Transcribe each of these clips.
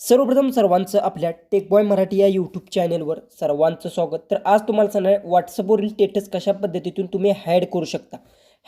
सर्वप्रथम सर्वांचं आपल्या टेकबॉय मराठी या यूट्यूब चॅनेलवर सर्वांचं स्वागत. तर आज तुम्हाला सांगणार आहे व्हॉट्सअपवरील स्टेटस कशा पद्धतीतून तुम्ही हॅड करू शकता?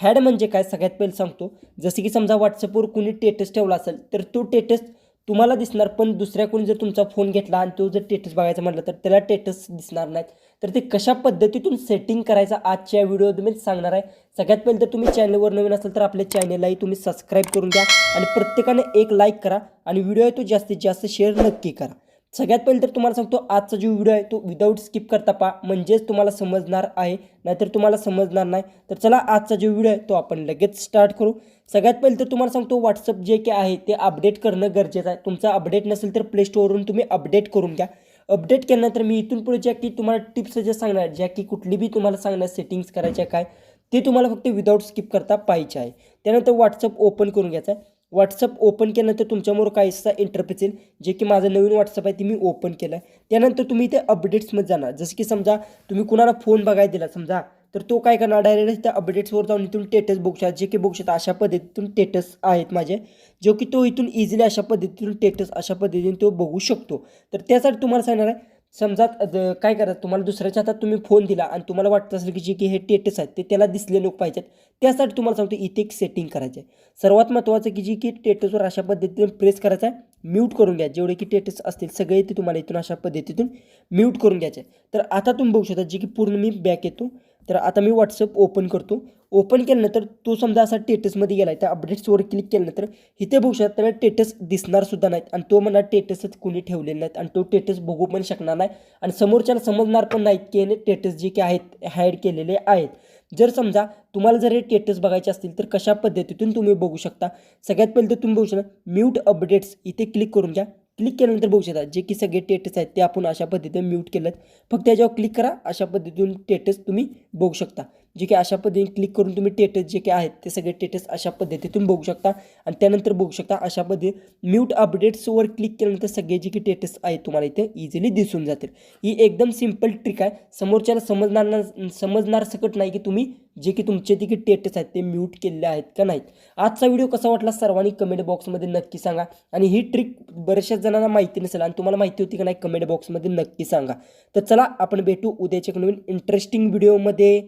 हॅड म्हणजे काय? सगळ्यात पहिलं सांगतो जसे की समजा व्हॉट्सअपवर कुणी टेटस ठेवला असेल तर तो टेटस तुम्हाला दिसणार पण दुसऱ्या कोणी जर तुमचा फोन घेतला आणि तो जर टेटस बघायचा म्हटलं तर त्याला टेटस दिसणार नाहीत. तर ते कशा पद्धतीतून सेटिंग करायचं आजच्या व्हिडिओमध्ये मी सांगणार आहे. सगळ्यात पहिले तर तुम्ही चॅनलवर नवीन असाल तर आपल्या चॅनललाही तुम्ही सबस्क्राईब करून द्या आणि प्रत्येकाने एक लाईक करा आणि व्हिडिओ आहे तो जास्तीत जास्त शेअर नक्की करा. सगळ्यात पहिले तर तुम्हाला सांगतो आजचा जो व्हिडिओ आहे तो विदाऊट स्किप करता पहा. म्हणजेच तुम्हाला समजणार आहे. नाहीतर तुम्हाला समजणार नाही. तर चला आजचा जो व्हिडिओ आहे तो आपण लगेच स्टार्ट करू. सगळ्यात पहिले तर तुम्हाला सांगतो व्हॉट्सअप जे काही आहे ते अपडेट करणं गरजेचं आहे. तुमचा अपडेट नसेल तर प्ले स्टोअरवरून तुम्ही अपडेट करून घ्या. अपडेट केल्यानंतर मी इथून पुढे ज्या की तुम्हाला टिप्स जे सांगणार ज्या की कुठली बी तुम्हाला सांगणार सेटिंग्स करायच्या काय ते तुम्हाला फक्त विदाऊट स्किप करता पाहिजे आहे. त्यानंतर व्हॉट्सअप ओपन करून घ्यायचं आहे. व्हॉट्सअप ओपन केल्यानंतर तुमच्यामोर काहीसा इंटरफेस येईल. जे की माझं नवीन व्हॉट्सअप आहे ते मी ओपन केलं आहे त्यानंतर तुम्ही इथे अपडेट्समध्ये जाणार. जसं की समजा तुम्ही कुणाला फोन बघायला दिला समजा तर तो काय करणार? डायरेक्ट त्या अपडेट्सवर जाऊन इथून टेटस बघू शकता. जे की बघू शकता अशा पद्धतीतून टेटस आहेत माझे. जो की तो इथून इझिली अशा पद्धतीतून टेटस अशा पद्धतीने तो बघू शकतो. तर त्यासाठी तुम्हाला सांगणार आहे समजा काय करा तुम्हाला दुसऱ्याच्या हातात तुम्ही फोन दिला आणि तुम्हाला वाटतं असेल की जे की हे टेटस आहेत ते त्याला दिसले लोक पाहिजेत त्यासाठी तुम्हाला सांगतो इथे एक सेटिंग करायचं आहे सर्वात महत्त्वाचं की जी की टेटसवर अशा पद्धतीने प्रेस करायचं आहे म्यूट करून घ्या. जेवढे की टेटस असतील सगळे ते तुम्हाला इथून अशा पद्धतीतून म्यूट करून घ्यायचे. आहे. तर आता तुम्ही बघू शकता जे की पूर्ण मी बॅक येतो तर आता मी व्हॉट्सअप ओपन करतो. ओपन केल्यानंतर तो समजा असा टेटसमध्ये गेला आहे त्या अपडेट्सवर क्लिक केल्यानंतर इथे बघू शकता त्याला टेटस दिसणार सुद्धा नाहीत आणि तो म्हणा टेटसच कुणी ठेवलेले नाहीत आणि तो टेटस बघू पण शकणार नाही आणि समोरच्याला समजणार पण नाहीत की याने टेटस जे काही आहेत हायड केलेले आहेत. जर समजा तुम्हाला जर हे टेटस बघायचे असतील तर कशा पद्धतीतून तुम्ही बघू शकता? सगळ्यात पहिले तर तुम्ही बघू शकता म्यूट अपडेट्स इथे क्लिक करून घ्या. क्लिक केल्यानंतर बघू शकता जे की सगळे टेटस आहेत ते आपण अशा पद्धतीने म्यूट केलेत. फक्त त्याच्यावर क्लिक करा अशा पद्धतीतून टेटस तुम्ही बघू शकता. जे की अशा पद्धतीने क्लिक करून तुम्ही टेटस जे काही आहेत ते सगळे टेटस अशा पद्धतीतून बघू शकता. आणि त्यानंतर बघू शकता अशा पद्धती म्यूट अपडेट्सवर क्लिक केल्यानंतर सगळे जे की टेटस आहेत तुम्हाला इथे इझिली दिसून जातील. ही एकदम सिंपल ट्रिक आहे. समोरच्याला समजणार ना समजणार सकट नाही की तुम्ही जे की तुमचे जे की टेटस आहेत ते म्यूट केलेले आहेत का नाहीत. आजचा व्हिडिओ कसा वाटला सर्वांनी कमेंट बॉक्समध्ये नक्की सांगा. आणि ही ट्रिक बऱ्याचशा जणांना माहिती नसेल आणि तुम्हाला माहिती होती का नाही कमेंट बॉक्समध्ये नक्की सांगा. तर चला आपण भेटू उद्याच्या नवीन इंटरेस्टिंग व्हिडिओमध्ये